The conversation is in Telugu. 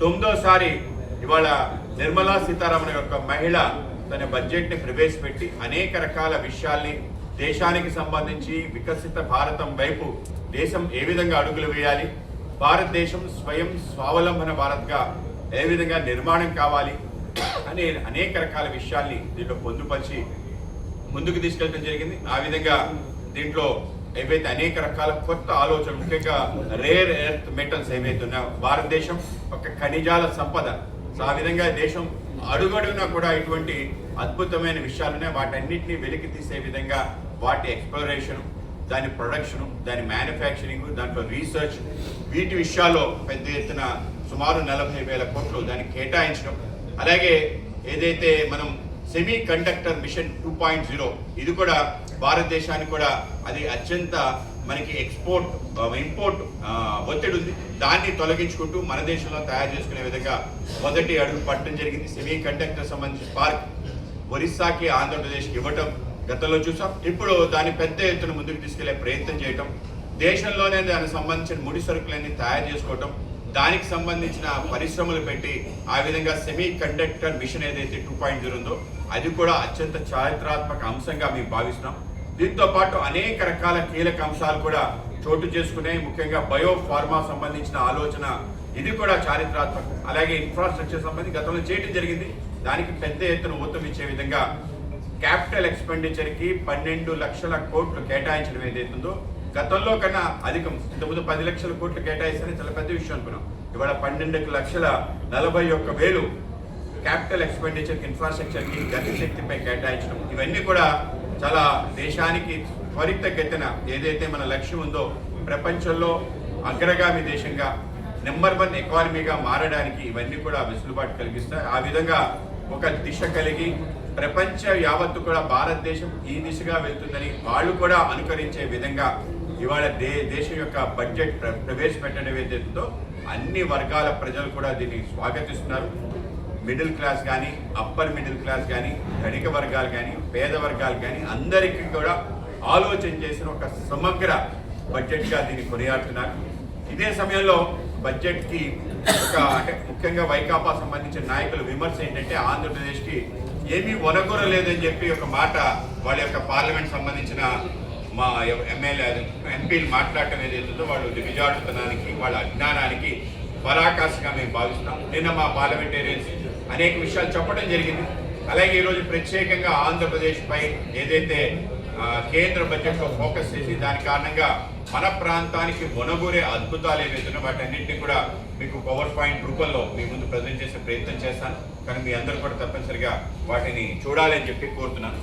తొమ్మిదోసారి ఇవాళ నిర్మలా సీతారామన్ యొక్క మహిళ తన బడ్జెట్ని ప్రవేశపెట్టి అనేక రకాల విషయాల్ని దేశానికి సంబంధించి వికసిత భారతం వైపు దేశం ఏ విధంగా అడుగులు వేయాలి భారతదేశం స్వయం స్వావలంబన భారత్గా ఏ విధంగా నిర్మాణం కావాలి అనే అనేక రకాల విషయాల్ని దీంట్లో పొందుపరిచి ముందుకు తీసుకెళ్ళడం జరిగింది. ఆ విధంగా దీంట్లో ఏవైతే అనేక రకాల కొత్త ఆలోచనలు ముఖ్యంగా రేర్ ఎర్త్ మెటల్స్ ఏవైతే ఉన్నాయో భారతదేశం ఒక ఖనిజాల సంపద. సో ఆ విధంగా దేశం అడుగడుగునా కూడా ఇటువంటి అద్భుతమైన విషయాలు ఉన్నాయి. వాటన్నిటిని వెలికి తీసే విధంగా వాటి ఎక్స్ప్లోరేషన్ దాని ప్రొడక్షను దాని మ్యానుఫ్యాక్చరింగ్ దాంట్లో రీసెర్చ్ వీటి విషయాల్లో పెద్ద ఎత్తున సుమారు నలభై వేల కోట్లు దానికి కేటాయించడం. అలాగే ఏదైతే మనం semiconductor mission two point zero ఇది కూడా భారతదేశానికి కూడా అది అత్యంత మనకి ఎక్స్పోర్ట్ ఇంపోర్ట్ ఒత్తిడి ఉంది. దాన్ని తొలగించుకుంటూ మన దేశంలో తయారు చేసుకునే విధంగా మొదటి అడుగు పట్టడం జరిగింది. సెమీ కండక్టర్ సంబంధించిన పార్క్ ఒరిస్సాకి ఆంధ్రప్రదేశ్కి ఇవ్వటం గతంలో చూసాం. ఇప్పుడు దాన్ని పెద్ద ఎత్తున ముందుకు తీసుకెళ్ళే ప్రయత్నం చేయటం దేశంలోనే దానికి సంబంధించిన ముడి సరుకులన్నీ తయారు చేసుకోవటం దానికి సంబంధించిన పరిశ్రమలు పెట్టి ఆ విధంగా సెమీ కండక్టర్ మిషన్ ఏదైతే టూ పాయింట్ జీరో ఉందో అది కూడా అత్యంత చారిత్రాత్మక అంశంగా మేము భావిస్తున్నాం. దీంతో పాటు అనేక రకాల కీలక అంశాలు కూడా చోటు చేసుకున్నాయి ముఖ్యంగా బయో ఫార్మా సంబంధించిన ఆలోచన ఇది కూడా చారిత్రాత్మకం. అలాగే ఇన్ఫ్రాస్ట్రక్చర్ సంబంధించి గతంలో చేయడం జరిగింది. దానికి పెద్ద ఎత్తున ఊతం ఇచ్చే విధంగా క్యాపిటల్ ఎక్స్పెండిచర్కి పన్నెండు లక్షల కోట్లు కేటాయించడం ఏదైతుందో గతంలో కన్నా అధికం. ఇంతకుముందు పది లక్షల కోట్లు కేటాయిస్తే చాలా పెద్ద విషయం అనుకున్నాం. ఇవాళ పన్నెండు లక్షల నలభై ఒక్క వేలు క్యాపిటల్ ఎక్స్పెండిచర్కి ఇన్ఫ్రాస్ట్రక్చర్కి గతి శక్తిపై కేటాయించడం. ఇవన్నీ కూడా చాలా దేశానికి త్వరితగతిన ఏదైతే మన లక్ష్యం ఉందో ప్రపంచంలో అగ్రగామి దేశంగా నెంబర్ వన్ ఎకానమీగా మారడానికి ఇవన్నీ కూడా వెసులుబాటు కలిగిస్తాయి. ఆ విధంగా ఒక దిశ కలిగి ప్రపంచ యావత్తు కూడా భారతదేశం ఈ దిశగా వెళ్తుందని వాళ్ళు కూడా అనుకరించే విధంగా ఇవాళ దే దేశం యొక్క బడ్జెట్ ప్ర- ప్రవేశపెట్టడం ఏదైతుందో అన్ని వర్గాల ప్రజలు కూడా దీన్ని స్వాగతిస్తున్నారు. మిడిల్ క్లాస్ కానీ అప్పర్ మిడిల్ క్లాస్ కానీ ధనిక వర్గాలు కానీ పేద వర్గాలు కానీ అందరికీ కూడా ఆలోచన చేసిన ఒక సమగ్ర బడ్జెట్గా దీన్ని కొనియాడుతున్నారు. ఇదే సమయంలో బడ్జెట్కి ఒక అంటే ముఖ్యంగా వైకాపా సంబంధించిన నాయకుల విమర్శ ఏంటంటే ఆంధ్రప్రదేశ్కి ఏమీ ఒనగొరలేదని చెప్పి ఒక మాట వాళ్ళ యొక్క పార్లమెంట్ సంబంధించిన మా ఎమ్మెల్యే ఎంపీలు మాట్లాడటం ఏదైతుందో వాళ్ళు దిగజాడుతనానికి వాళ్ళ అజ్ఞానానికి పరాకాశగా మేము భావిస్తున్నాం. నిన్న మా పార్లమెంటేరియన్స్ అనేక విషయాలు చెప్పడం జరిగింది. అలాగే ఈరోజు ప్రత్యేకంగా ఆంధ్రప్రదేశ్ పై ఏదైతే కేంద్ర బడ్జెట్లో ఫోకస్ చేసి దాని కారణంగా మన ప్రాంతానికి వనగూరే అద్భుతాలు ఏవైతున్నాయో వాటన్నింటినీ కూడా మీకు పవర్ పాయింట్ రూపంలో మీ ముందు ప్రజెంట్ చేసే ప్రయత్నం చేస్తాను. కానీ మీ అందరూ కూడా తప్పనిసరిగా వాటిని చూడాలని చెప్పి కోరుతున్నాను.